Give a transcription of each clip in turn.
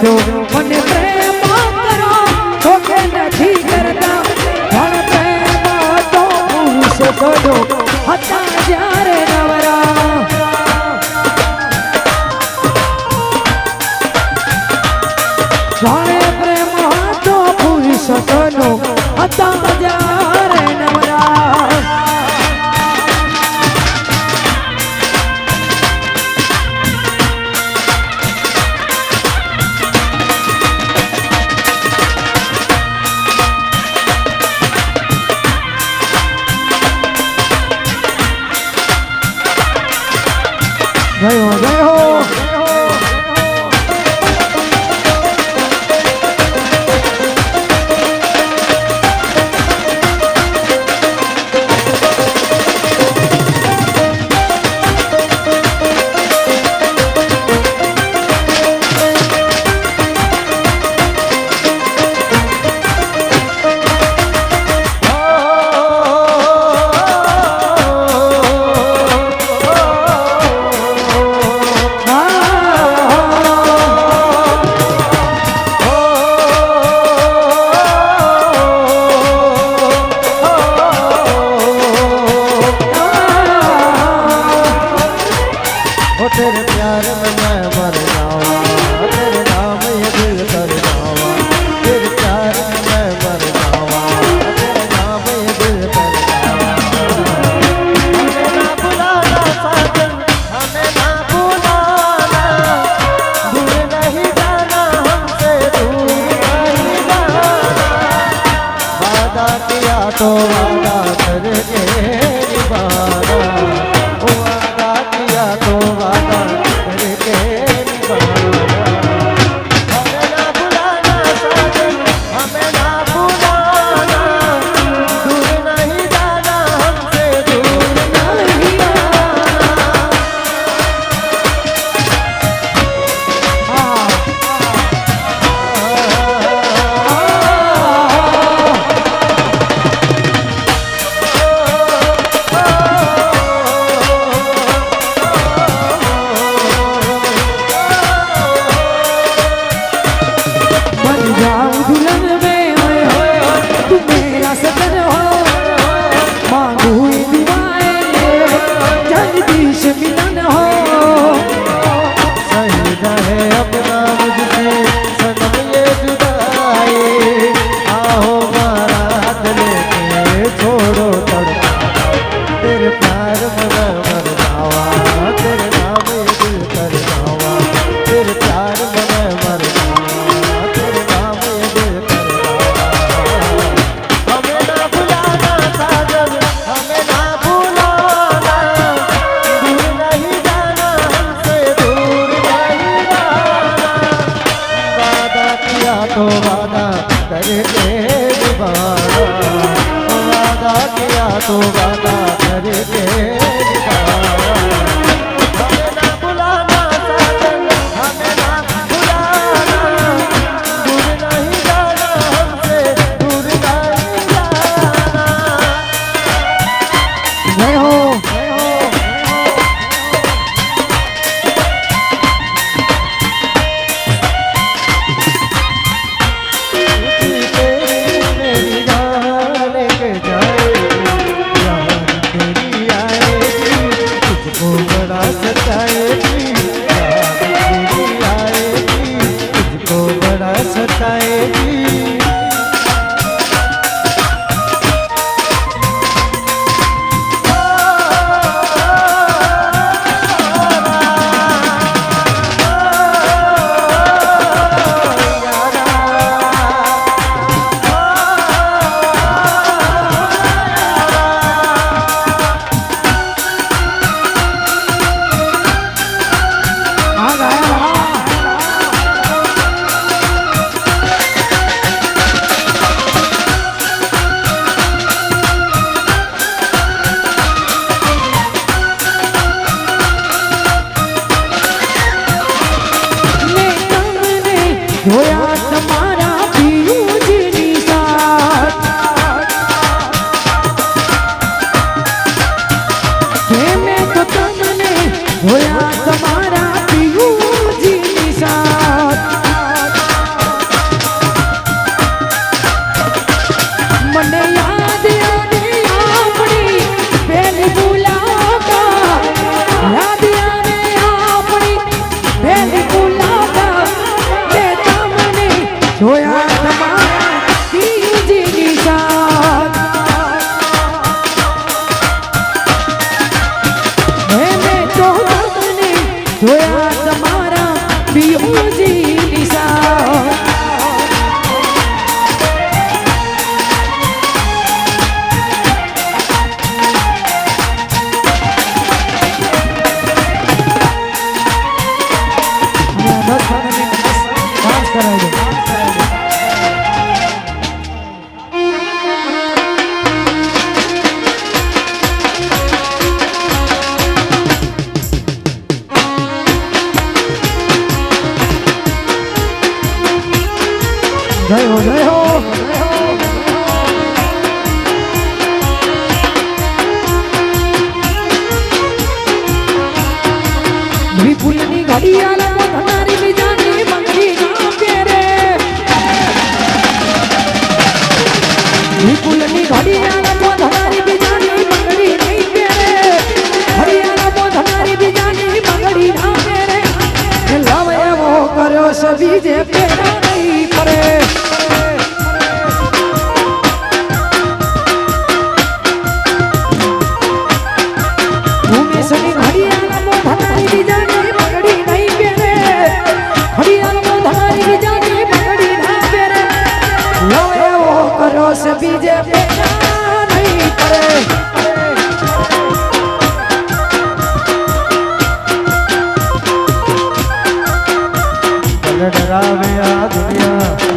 Senhor. Luego 뭐야? કરાવી દો જય હો. જય રોષ બીજે પેદા નહીં કરે ડરાવે આ દુનિયા.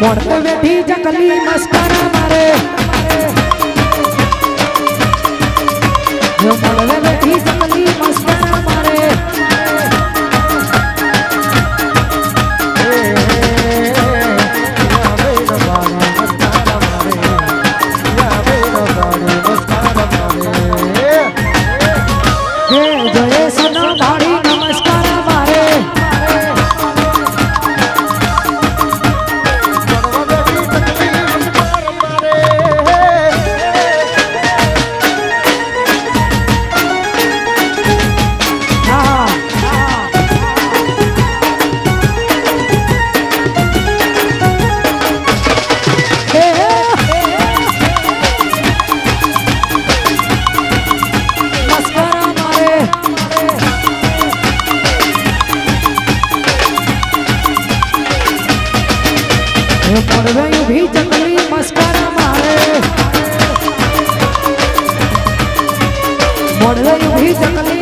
મોડે બેઠી ચકલી મસ્કરા મારે. પર રહી ઊભી ચકલી મસ્કરા મારે. મોડ ચકલી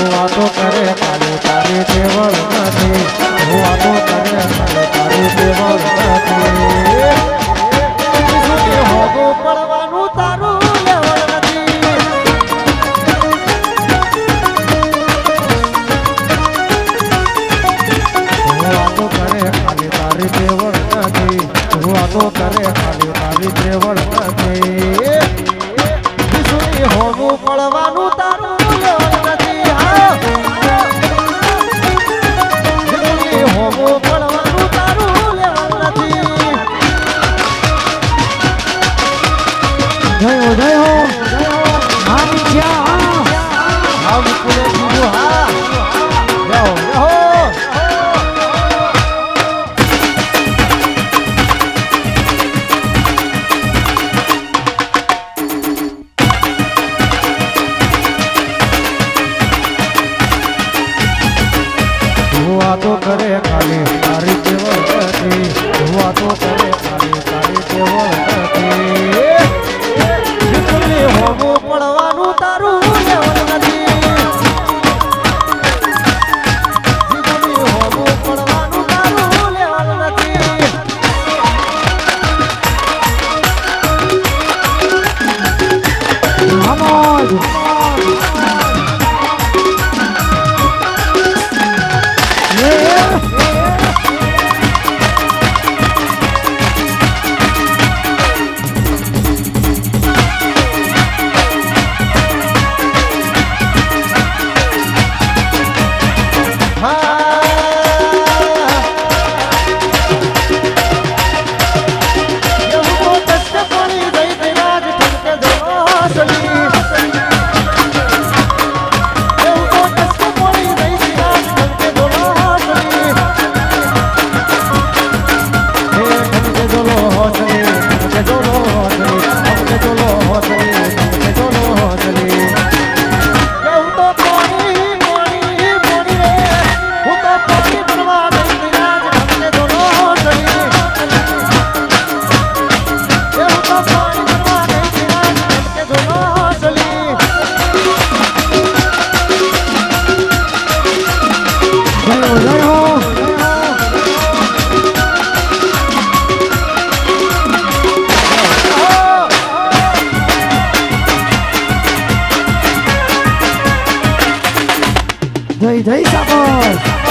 હું વાતો કરે તારે તારી દેવળ નથી. હું વાતો કરે તારે તારી દેવળ નથી. કાલે તારી ધઈ ધઈ સાપોર